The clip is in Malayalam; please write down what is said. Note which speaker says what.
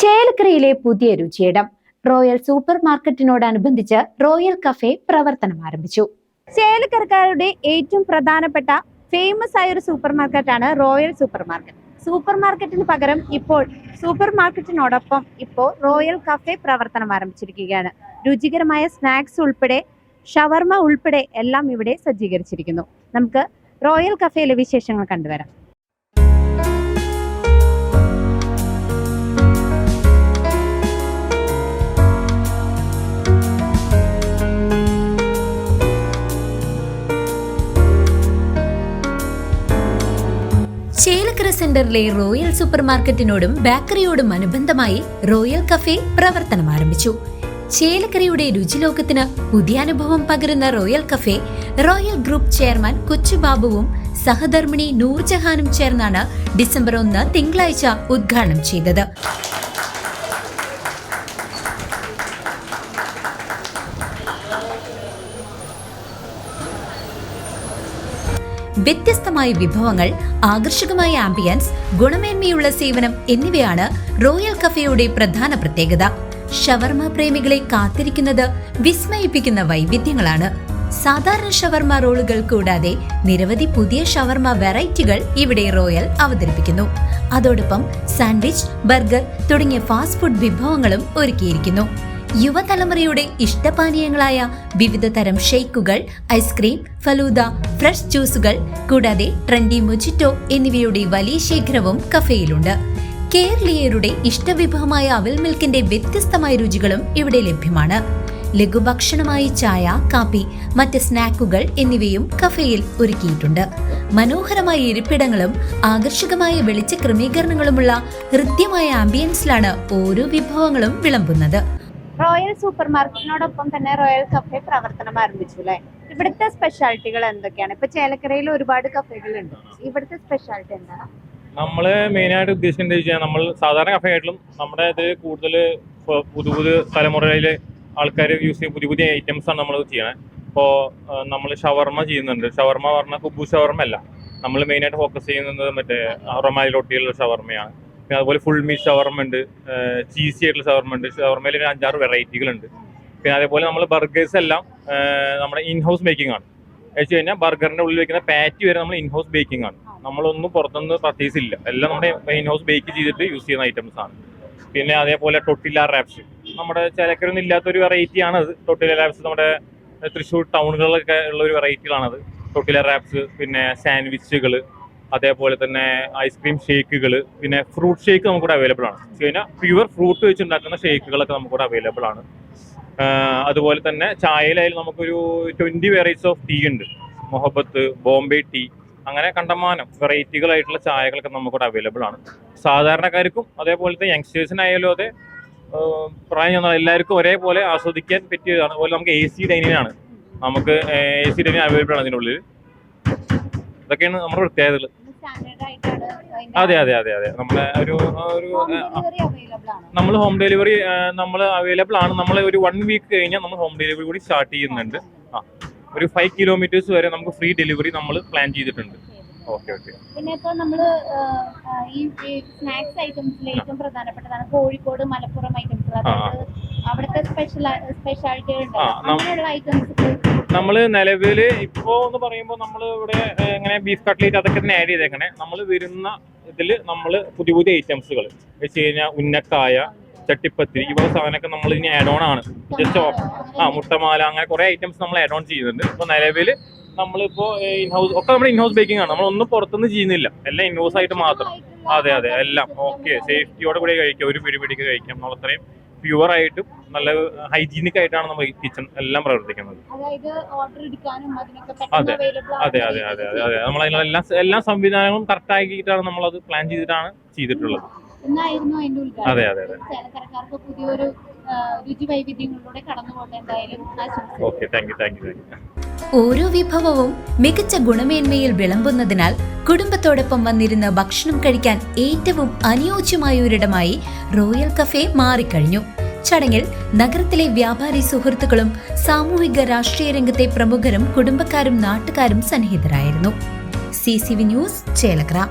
Speaker 1: ചേലക്കരയിലെ പുതിയ രുചിയിടം. റോയൽ സൂപ്പർ മാർക്കറ്റിനോടനുബന്ധിച്ച് റോയൽ കഫേ പ്രവർത്തനം ആരംഭിച്ചു. ചേലക്കരക്കാരുടെ ഏറ്റവും പ്രധാനപ്പെട്ട ഫേമസ് ആയ ഒരു സൂപ്പർ മാർക്കറ്റാണ് റോയൽ സൂപ്പർ മാർക്കറ്റ് സൂപ്പർ മാർക്കറ്റിന് പകരം ഇപ്പോൾ സൂപ്പർ മാർക്കറ്റിനോടൊപ്പം ഇപ്പോൾ റോയൽ കഫേ പ്രവർത്തനം ആരംഭിച്ചിരിക്കുകയാണ്. രുചികരമായ സ്നാക്സ് ഉൾപ്പെടെ ഷവർമ ഉൾപ്പെടെ എല്ലാം ഇവിടെ സജ്ജീകരിച്ചിരിക്കുന്നു. നമുക്ക് റോയൽ കഫേയിലെ വിശേഷങ്ങൾ കണ്ടുവരാം.
Speaker 2: സെന്ററിലെ റോയൽ സൂപ്പർ മാർക്കറ്റിനോടും ബേക്കറിയോടും അനുബന്ധമായി റോയൽ കഫേ പ്രവർത്തനം ആരംഭിച്ചു. ചേലക്കരയുടെ രുചിലോകത്തിന് പുതിയ അനുഭവം പകരുന്ന Royal Cafe Royal Group chairman കൊച്ചുബാബുവും സഹധർമ്മിണി നൂർജഹാനും ചേർന്നാണ് ഡിസംബർ ഒന്ന് തിങ്കളാഴ്ച ഉദ്ഘാടനം ചെയ്തത്. വ്യത്യസ്തമായ വിഭവങ്ങൾ ആകർഷകമായ ആംബിയൻസ് ഗുണമേന്മയുള്ള സേവനം എന്നിവയാണ് റോയൽ കഫേയുടെ പ്രധാന പ്രത്യേകത. ഷവർമ പ്രേമികളെ കാത്തിരിക്കുന്നത് വിസ്മയിപ്പിക്കുന്ന വൈവിധ്യങ്ങളാണ്. സാധാരണ ഷവർമ റോളുകൾ കൂടാതെ നിരവധി പുതിയ ഷവർമ വെറൈറ്റികൾ ഇവിടെ റോയൽ അവതരിപ്പിക്കുന്നു. അതോടൊപ്പം സാൻഡ്വിച്ച് ബർഗർ തുടങ്ങിയ ഫാസ്റ്റ് ഫുഡ് വിഭവങ്ങളും ഒരുക്കിയിരിക്കുന്നു. യുവതലമുറയുടെ ഇഷ്ടപാനീയങ്ങളായ വിവിധ തരം ഷെയ്ക്കുകൾ ഐസ്ക്രീം ഫലൂദ ഫ്രഷ് ജ്യൂസുകൾ കൂടാതെ ട്രെൻഡി മുജിറ്റോ എന്നിവയുടെ വലിയ ശേഖരവും കഫേയിലുണ്ട്. കേരളീയരുടെ ഇഷ്ടവിഭവമായ അവിൽ മിൽക്കിന്റെ വ്യത്യസ്തമായ രുചികളും ഇവിടെ ലഭ്യമാണ്. ലഘുഭക്ഷണമായി ചായ കാപ്പി മറ്റ് സ്നാക്കുകൾ എന്നിവയും കഫേയിൽ ഒരുക്കിയിട്ടുണ്ട്. മനോഹരമായ ഇരിപ്പിടങ്ങളും ആകർഷകമായ വെളിച്ച ക്രമീകരണങ്ങളുമുള്ള ഹൃദ്യമായ ആംബിയൻസിലാണ് ഓരോ വിഭവങ്ങളും വിളമ്പുന്നത്.
Speaker 1: റോയൽ സൂപ്പർ മാർക്കറ്റിനോടൊപ്പം തന്നെ റോയൽ കഫേ പ്രവർത്തനം ആരംഭിച്ചു അല്ലേ? ഇവിടുത്തെ സ്പെഷ്യാലിറ്റികൾ എന്തൊക്കെയാണ്? ഇപ്പൊ ചേലക്കരയിൽ ഒരുപാട് കഫേകളുണ്ട്. ഇവിടുത്തെ സ്പെഷ്യാലിറ്റി എന്താണ്?
Speaker 3: നമ്മൾ മെയിനായിട്ട് ഉദ്ദേശിക്കുന്നത് വെച്ചാൽ നമ്മൾ സാധാരണ കഫേ ആയിട്ടും നമ്മുടെ ഇത് കൂടുതൽ പുതു പുതു തലമുറയിലെ ആൾക്കാർ യൂസ് ചെയ്യുന്ന പുതിയ പുതിയ ഐറ്റംസ് ആണ് നമ്മൾ ചെയ്യണത് ഇപ്പോൾ നമ്മൾ ഷവർമ ചെയ്യുന്നുണ്ട്. ഷവർമ പറഞ്ഞാൽ കുബു ഷവർമ അല്ല നമ്മൾ മെയിനായിട്ട് ഫോക്കസ് ചെയ്യുന്നത് മറ്റേ റൊമാലി റൊട്ടിയിലുള്ള ഷവർമയാണ്. പിന്നെ അതുപോലെ ഫുൾ മീറ്റ് ഷവർമ ഉണ്ട് ചീസി ആയിട്ടുള്ള ഷവർമ ഉണ്ട്. ഷവർമയിൽ ഒരു അഞ്ചാറ് വെറൈറ്റികളുണ്ട് പിന്നെ അതേപോലെ നമ്മൾ ബർഗേഴ്സ് എല്ലാം നമ്മുടെ ഇൻ ഹൗസ് മേക്കിംഗ് ആണ്. വെച്ച് കഴിഞ്ഞാൽ ബർഗറിന്റെ ഉള്ളിൽ വെക്കുന്ന പാറ്റി വരെ നമ്മൾ ഇൻ ഹൗസ് ബേക്കിംഗ് ആണ്. നമ്മളൊന്നും പുറത്തുനിന്ന് പർച്ചേസ് ഇല്ല. എല്ലാം നമ്മുടെ ഇൻ ഹൗസ് ബേക്ക് ചെയ്തിട്ട് യൂസ് ചെയ്യുന്ന ഐറ്റംസ് ആണ്. പിന്നെ അതേപോലെ ടൊട്ടില റാപ്സ് നമ്മുടെ ചിലക്കരൊന്നും ഇല്ലാത്തൊരു വെറൈറ്റി അത്. ടൊട്ടില റാപ്സ് നമ്മുടെ തൃശ്ശൂർ ടൗണുകളിലൊക്കെ ഉള്ള ഒരു വെറൈറ്റികളാണത് ടൊട്ടില റാപ്സ് പിന്നെ സാൻഡ്വിച്ചുകൾ അതേപോലെ തന്നെ ഐസ്ക്രീം ഷേക്കുകൾ പിന്നെ ഫ്രൂട്ട് ഷേക്ക് നമുക്കിവിടെ അവൈലബിൾ ആണ്. കഴിഞ്ഞാൽ പ്യുവർ ഫ്രൂട്ട് വെച്ച് ഉണ്ടാക്കുന്ന ഷേക്കുകളൊക്കെ നമുക്കിവിടെ അവൈലബിൾ ആണ്. അതുപോലെ തന്നെ ചായയിലായാലും നമുക്കൊരു ട്വന്റി വെറൈറ്റീസ് ഓഫ് ടീ ഉണ്ട്. മൊഹബത്ത് ബോംബെ ടീ അങ്ങനെ കണ്ടമാനം വെറൈറ്റികളായിട്ടുള്ള ചായകളൊക്കെ നമുക്കിവിടെ അവൈലബിൾ ആണ്. സാധാരണക്കാർക്കും അതേപോലത്തെ യങ്സ്റ്റേഴ്സിനായാലും അതെ പ്രായം ചെന്നാൽ എല്ലാവർക്കും ഒരേപോലെ ആസ്വദിക്കാൻ പറ്റിയതാണ്. അതുപോലെ നമുക്ക് എ സി ഡൈനിങ് ആണ്. നമുക്ക് എ സി ഡൈനിങ് അവൈലബിൾ ആണ് അതിനുള്ളിൽ. ഇതൊക്കെയാണ് നമ്മുടെ പ്രത്യേകതകൾ. അതെ അതെ അതെ അതെ. നമ്മളെ ഒരു ഒരു നമ്മൾ ഹോം ഡെലിവറി നമ്മൾ അവൈലബിൾ ആണ്. നമ്മൾ ഒരു വൺ വീക്ക് കഴിഞ്ഞാൽ നമ്മൾ ഹോം ഡെലിവറി കൂടി സ്റ്റാർട്ട് ചെയ്യുന്നുണ്ട്. ആ ഒരു ഫൈവ് കിലോമീറ്റേഴ്സ് വരെ നമുക്ക് ഫ്രീ ഡെലിവറി നമ്മൾ പ്ലാൻ ചെയ്തിട്ടുണ്ട്. ഓക്കെ ഓക്കെ
Speaker 1: പിന്നെ ഇപ്പൊ നമ്മൾ ആ, ആ, ഈ സ്നാക്സ് ഐറ്റംസിൽ ഏറ്റവും പ്രധാനപ്പെട്ടതാണ് കോഴിക്കോട് മലപ്പുറം ഐറ്റംസ് അതായത് അവിടുത്തെ സ്പെഷ്യൽ സ്പെഷ്യാലിറ്റികൾ ഉണ്ട് അങ്ങനെയുള്ള ഐറ്റംസ്
Speaker 3: നമ്മൾ നിലവിൽ ഇപ്പോ എന്ന് പറയുമ്പോൾ നമ്മൾ ഇവിടെ ഇങ്ങനെ ബീഫ് കട്ട്ലേറ്റ് അതൊക്കെ തന്നെ ആഡ് ചെയ്തേക്കണേ. നമ്മൾ വരുന്ന ഇതിൽ നമ്മൾ പുതിയ പുതിയ ഐറ്റംസുകൾ വെച്ച് കഴിഞ്ഞാൽ ഉന്നക്കായ ചട്ടിപ്പത്തിരി ഈ സാധനമൊക്കെ നമ്മൾ ഇനി ആഡ് ഓൺ ആണ്. ജസ്റ്റ് ആ മുട്ടമാല അങ്ങനെ കുറെ ഐറ്റംസ് നമ്മൾ ആഡ് ഓൺ ചെയ്യുന്നുണ്ട്. ഇപ്പൊ നിലവിൽ ഇൻ ഹൗസ് ഒക്കെ നമ്മുടെ ഇൻ ഹൗസ് ബേക്കിംഗ് ആണ്. നമ്മളൊന്നും പുറത്തുനിന്ന് ചെയ്യുന്നില്ല. എല്ലാം ഇൻ ഹൗസ് ആയിട്ട് മാത്രം. അതെ അതെ എല്ലാം. ഓക്കെ സേഫ്റ്റിയോടെ കൂടി കഴിക്കാം. ഒരു പിടി പിടിക്ക് കഴിക്കാം. നമ്മൾ അത്രയും പ്യുവർ ആയിട്ടും നല്ല ഹൈജീനിക് ആയിട്ടാണ് നമ്മൾ കിച്ചൺ എല്ലാം പ്രവർത്തിക്കുന്നത്.
Speaker 1: അതായത് ഓർഡർ എടുക്കാനും അതിനൊക്കെ
Speaker 3: അതെ, അതെ അതെ അതെ അതെ അതെ. നമ്മൾ എല്ലാ എല്ലാ സംവിധാനങ്ങളും കറക്റ്റ് ആക്കിയിട്ടാണ് അത് പ്ലാൻ ചെയ്തിട്ടാണ് ചെയ്തിട്ടുള്ളത്. അതെ അതെ അതെ.
Speaker 1: പുതിയൊരു രുചി വൈവിധ്യങ്ങളിലൂടെ എന്തായാലും
Speaker 3: okay thank you thank you
Speaker 2: ഓരോ വിഭവവും മികച്ച ഗുണമേന്മയിൽ വിളമ്പുന്നതിനാൽ കുടുംബത്തോടൊപ്പം വന്നിരുന്ന ഭക്ഷണം കഴിക്കാൻ ഏറ്റവും അനുയോജ്യമായ ഒരിടമായി റോയൽ കഫേ മാറിക്കഴിഞ്ഞു. ചടങ്ങിൽ നഗരത്തിലെ വ്യാപാരി സുഹൃത്തുക്കളും സാമൂഹിക രാഷ്ട്രീയ രംഗത്തെ പ്രമുഖരും കുടുംബക്കാരും നാട്ടുകാരും സന്നിഹിതരായിരുന്നു. C C V news Chelakkara.